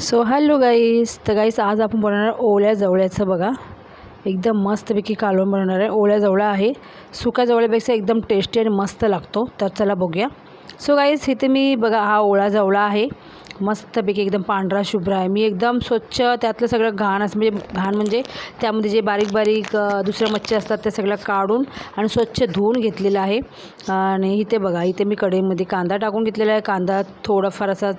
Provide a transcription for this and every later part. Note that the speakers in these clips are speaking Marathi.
सो हॅलो गाईस तर गाईस आज आपण बनवणार ओल्या जवळ्याचं बघा. एकदम मस्तपैकी कालवण बनवणार आहे. ओल्या जवळा आहे. सुक्या जवळ्यापेक्षा एकदम टेस्टी आणि मस्त लागतो. तर चला बघूया. सो गाईस इथे मी बघा हा ओळा जवळा आहे. मस्तपैकी एकदम पांढरा शुभ्र आहे. मी एकदम स्वच्छ त्यातलं सगळं घाण असं म्हणजे घाण म्हणजे त्यामध्ये जे बारीक बारीक दुसऱ्या मच्छी असतात त्या सगळ्या काढून आणि स्वच्छ धुवून घेतलेलं आहे. आणि इथे बघा इथे मी कढईमध्ये कांदा टाकून घेतलेला आहे. कांदा थोडाफार असा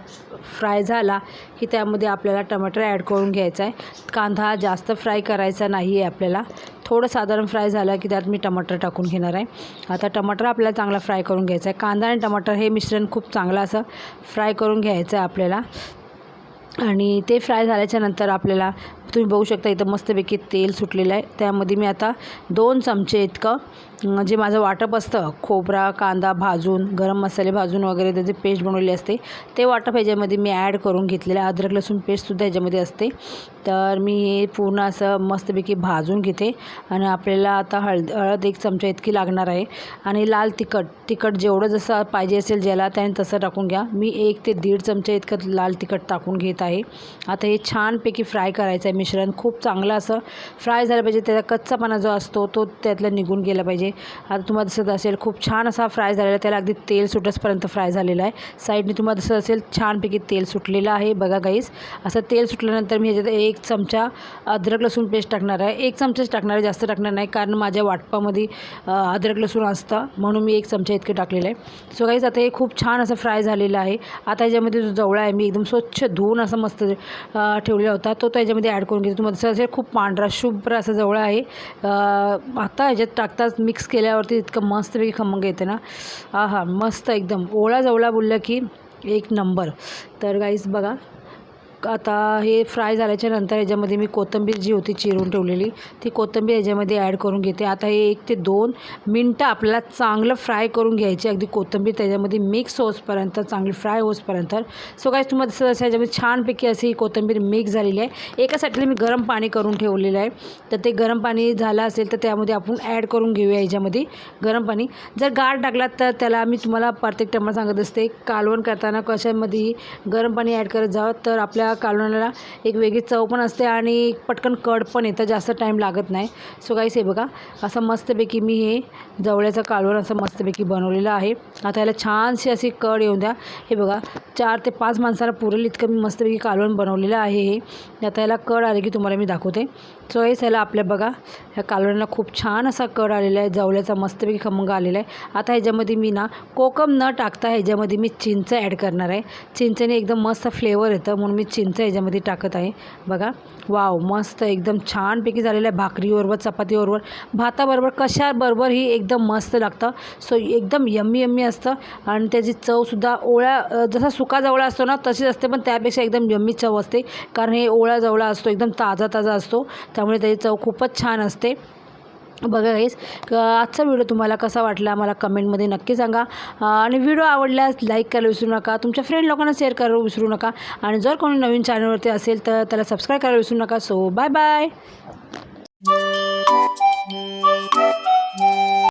फ्राय झाला की त्यामध्ये आपल्याला टमाटर ॲड करून घ्यायचा आहे. कांदा जास्त फ्राय करायचा नाही आहे आपल्याला. थोडं साधारण फ्राय झालं की त्यात मी टमाटर टाकून घेणार आहे. आता टमाटर आपल्याला चांगला फ्राय करून घ्यायचा आहे. कांदा आणि टमाटर हे मिश्रण खूप चांगलं असं फ्राय करून घ्यायचं आहे आपल्याला. आणि ते फ्राय झाल्याच्यानंतर आपल्याला तुम्ही बघू शकता इथं मस्तपैकी तेल सुटलेलं आहे. त्यामध्ये मी आता दोन चमचे इतकं जे माझं वाटप असतं खोबरा कांदा भाजून गरम मसाले भाजून वगैरे त्याची पेस्ट बनवली असते ते वाटप ह्याच्यामध्ये मी ॲड करून घेतलेलं आहे. अद्रक लसूण पेस्टसुद्धा ह्याच्यामध्ये असते. तर मी हे पूर्ण असं मस्तपैकी भाजून घेते आणि आपल्याला आता हळद हळद एक चमचा इतकी लागणार आहे. आणि लाल तिखट तिखट जेवढं जसं पाहिजे असेल ज्याला त्याने तसं टाकून घ्या. मी एक ते दीड चमचा इतकं लाल तिखट टाकून घेत आहे. आता हे छानपैकी फ्राय करायचं आहे मिश्रण. खूप चांगलं असं फ्राय झालं पाहिजे. त्याचा कच्चापणा जो असतो तो त्यातला निघून गेला पाहिजे. आता तुम्हाला दिसत असेल खूप छान असा फ्राय झालेला आहे. त्याला अगदी तेल सुटसपर्यंत फ्राय झालेला आहे. साईडने तुम्हाला दिसत असेल छानपैकी तेल सुटलेलं आहे. बघा गाईस असं तेल सुटल्यानंतर मी ह्याच्यात एक चमचा अद्रक लसूण पेस्ट टाकणार आहे. एक चमचाच टाकणार आहे जास्त टाकणार नाही कारण माझ्या वाटपामध्ये अद्रक लसूण असतं. म्हणून मी एक चमचा इतकं टाकलेलं आहे. सो गाईज आता हे खूप छान असं फ्राय झालेलं आहे. आता ह्याच्यामध्ये जो जवळा आहे मी एकदम स्वच्छ धुवून असं मस्त ठेवलेला होता. तो त्याच्यामध्ये ॲड करून घेतो तुम्हाला दिसत असेल खूप पांढरा शुभ्र असा जवळा आहे. आता ह्याच्यात टाकताच मिक्स केल्यावरती इतकं मस्तपैकी खमंग येते ना. हा हा मस्त एकदम. ओळा जवळा बोललं की एक नंबर तर गाईज बघा. आता हे फ्राय झाल्याच्यानंतर याच्यामध्ये मी कोथिंबीर जी होती चिरून ठेवलेली ती कोथिंबीर याच्यामध्ये ॲड करून घेते. आता हे एक ते दोन मिनटं आपल्याला चांगलं फ्राय करून घ्यायची अगदी कोथिंबीर त्याच्यामध्ये मिक्स होसपर्यंत चांगली फ्राय होसपर्यंत. सो काय तुम्हाला दिसत असेल याच्यामध्ये छानपैकी अशी ही कोथिंबीर मिक्स झालेली आहे. एका साईडला मी गरम पाणी करून ठेवलेलं आहे. तर ते गरम पाणी झालं असेल तर त्यामध्ये आपण ॲड करून घेऊया याच्यामध्ये गरम पाणी. जर गार टाकलात तर त्याला मी तुम्हाला प्रत्येक टायमा सांगत असते कालवण करताना कशामध्येही गरम पाणी ॲड करत जावं? तर आपल्या कालवणाला एक वेगळी चव पण असते आणि पटकन कड पण येतं जास्त टाईम लागत नाही. सो काहीच हे बघा असं मस्तपैकी मी हे जवळ्याचं कालवण असं मस्तपैकी बनवलेलं आहे. आता याला छानशी अशी कड येऊन द्या. हे बघा चार ते पाच माणसाला पुरेल इतकं मी मस्तपैकी कालवण बनवलेलं आहे हे. आता याला कड आले की तुम्हाला मी दाखवते. सो हेच याला आपल्या बघा ह्या कालवणाला खूप छान असा कड आलेला आहे. जवळ्याचा मस्तपैकी खमंग आलेला आहे. आता ह्याच्यामध्ये मी ना कोकम न टाकता ह्याच्यामध्ये मी चिंच ॲड करणार आहे. चिंचेने एकदम मस्त फ्लेवर येतं म्हणून मी चिंच याच्यामध्ये टाकत आहे. बघा. वाव मस्त एकदम छानपैकी झालेलं आहे भाकरीबरोबर चपातीबरोबर. भाताबरोबर कशाबरोबर ही एकदम मस्त लागतं. सो एकदम यम्मी यम्मी असतं. आणि त्याची चवसुद्धा ओळ्या जसा सुका जवळा असतो ना तशीच असते पण त्यापेक्षा एकदम यम्मी चव असते. कारण हे ओळा जवळा असतो एकदम ताजा ताजा असतो. त्यामुळे त्याची चव खूपच छान असते. बघा गाईस आजचा व्हिडिओ तुम्हाला कसा वाटला मला कमेंटमध्ये नक्की सांगा. आणि व्हिडिओ आवडल्यास लाईक करायला विसरू नका. तुमच्या फ्रेंड लोकांना शेअर करायला विसरू नका. आणि जर कोणी नवीन चॅनलवरती असेल तर त्याला सबस्क्राईब करायला विसरू नका. So bye bye